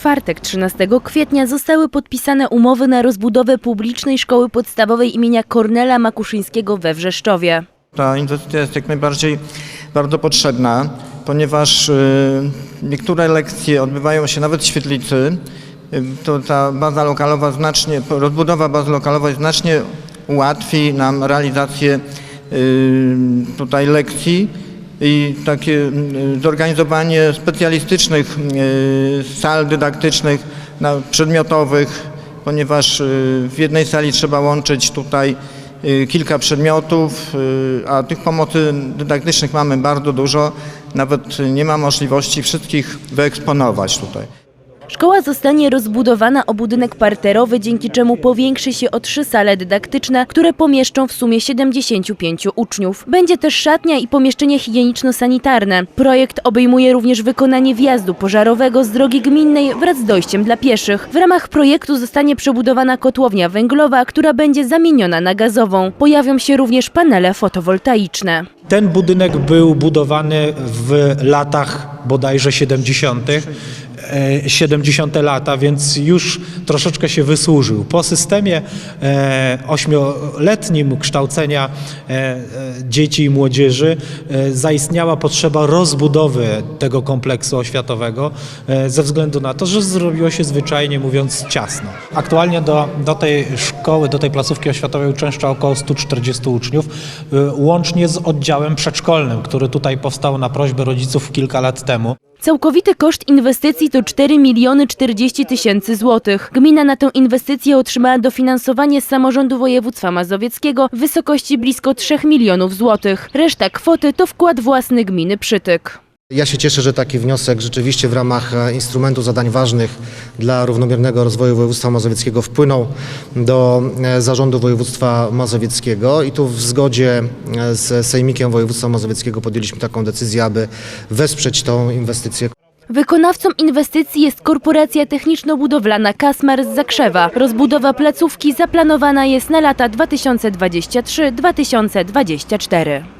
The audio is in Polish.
czwartek 13 kwietnia zostały podpisane umowy na rozbudowę publicznej szkoły podstawowej imienia Kornela Makuszyńskiego we Wrzeszczowie. Ta inwestycja jest jak najbardziej bardzo potrzebna, ponieważ y, niektóre lekcje odbywają się nawet w świetlicy. Y, To ta baza lokalowa znacznie, rozbudowa bazy lokalowej znacznie ułatwi nam realizację y, tutaj lekcji i takie y, zorganizowanie specjalistycznych y, sal dydaktycznych, przedmiotowych, ponieważ y, w jednej sali trzeba łączyć tutaj y, kilka przedmiotów, a tych pomocy dydaktycznych mamy bardzo dużo. Nawet nie ma możliwości wszystkich wyeksponować tutaj. Szkoła zostanie rozbudowana o budynek parterowy, dzięki czemu powiększy się o trzy sale dydaktyczne, które pomieszczą w sumie 75 uczniów. Będzie też szatnia i pomieszczenie higieniczno-sanitarne. Projekt obejmuje również wykonanie wjazdu pożarowego z drogi gminnej wraz z dojściem dla pieszych. W ramach projektu zostanie przebudowana kotłownia węglowa, która będzie zamieniona na gazową. Pojawią się również panele fotowoltaiczne. Ten budynek był budowany w latach bodajże 70. e, 70 lata, więc już troszeczkę się wysłużył. Po systemie e, ośmioletnim kształcenia e, e, dzieci i młodzieży e, zaistniała potrzeba rozbudowy tego kompleksu oświatowego e, ze względu na to, że zrobiło się zwyczajnie mówiąc ciasno. Aktualnie do, do tej szkoły, do tej placówki oświatowej uczęszcza około 140 uczniów, e, łącznie z oddziałem przedszkolnym, który tutaj powstał na prośbę rodziców kilka lat temu. Całkowity koszt inwestycji to 4 miliony 40 tysięcy złotych. Gmina na tę inwestycję otrzymała dofinansowanie z samorządu województwa mazowieckiego w wysokości blisko 3 milionów złotych. Reszta kwoty to wkład własny gminy Przytyk. Ja się cieszę, że taki wniosek rzeczywiście w ramach e, instrumentu zadań ważnych dla równomiernego rozwoju województwa mazowieckiego wpłynął do e, zarządu województwa mazowieckiego i tu w zgodzie e, z Sejmikiem Województwa Mazowieckiego podjęliśmy taką decyzję, aby wesprzeć tą inwestycję. Wykonawcą inwestycji jest korporacja techniczno-budowlana Kasmar z Zakrzewa. Rozbudowa placówki zaplanowana jest na lata 2023-2024.